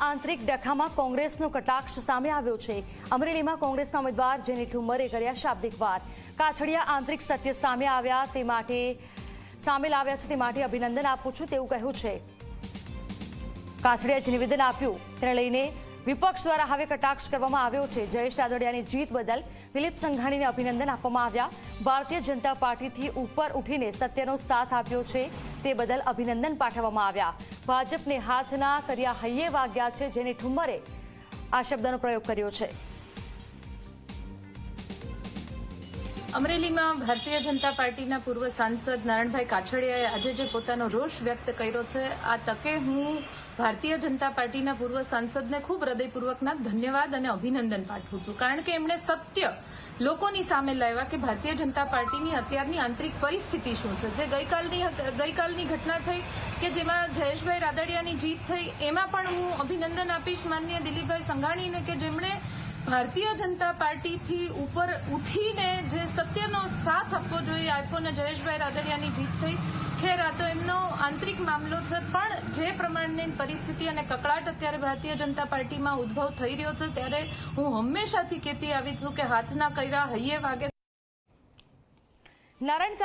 આંતરિક ડખામાં કોંગ્રેસનો કટાક્ષ સામે આવ્યો છે. અમરેલીમાં કોંગ્રેસના ઉમેદવાર જેની ઠુમ્મરે કર્યા શાબ્દિક વાત. કાછડિયા આંતરિક સત્ય સામે આવ્યા તે માટે સામે લાવ્યા છે તે માટે અભિનંદન આપું છું તેવું કહ્યું છે. કાછડિયાએ જે નિવેદન આપ્યું. તેને લઈને વિપક્ષ દ્વારા હવે કટાક્ષ કરવામાં આવ્યો છે. જયેશ રાદડિયાની જીત બદલ દિલીપ સંઘાણીને અભિનંદન આપવામાં આવ્યા. ભારતીય જનતા પાર્ટીથી ઉપર ઉઠીને સત્યનો સાથ આપ્યો છે. તે બદલ અભિનંદન પાઠવવામાં આવ્યા. ભાજપને હાથના કર્યા હૈયે વાગ્યા છે, જેની ઠુમ્મરે આ શબ્દનો પ્રયોગ કર્યો છે. અમરેલીમાં ભારતીય જનતા પાર્ટીના પૂર્વ સાંસદ નારણભાઈ કાછડિયાએ આજે જે પોતાનો રોષ વ્યક્ત કર્યો છે, આ તકે હું ભારતીય જનતા પાર્ટીના પૂર્વ સાંસદને ખૂબ હૃદયપૂર્વકના ધન્યવાદ અને અભિનંદન પાઠવું છું. કારણ કે એમણે સત્ય લોકોની સામે લાવ્યા કે ભારતીય જનતા પાર્ટીની અત્યારની આંતરિક પરિસ્થિતિ શું છે. જે ગઈકાલની ગઈકાલની ઘટના થઈ કે જેમાં જયેશભાઈ રાદડિયાની જીત થઈ, એમાં પણ હું અભિનંદન આપીશ માનનીય દિલીપભાઈ સંઘાણીને કે જેમણે ભારતીય જનતા પાર્ટીથી ઉપર ઉઠીને જે સત્યનો સાથ આપવો જોઈએ આપ્યો ને જયેશભાઈ રાદડિયાની જીત થઈ. ખેર, આ તો એમનો આંતરિક મામલો છે, પણ જે પ્રમાણની પરિસ્થિતિ અને કકળાટ અત્યારે ભારતીય જનતા પાર્ટીમાં ઉદ્ભવ થઈ રહ્યો છે, ત્યારે હું હંમેશાથી કહેતી આવી છું કે હાથના કર્યા હૈયે વાગે. નારાયણ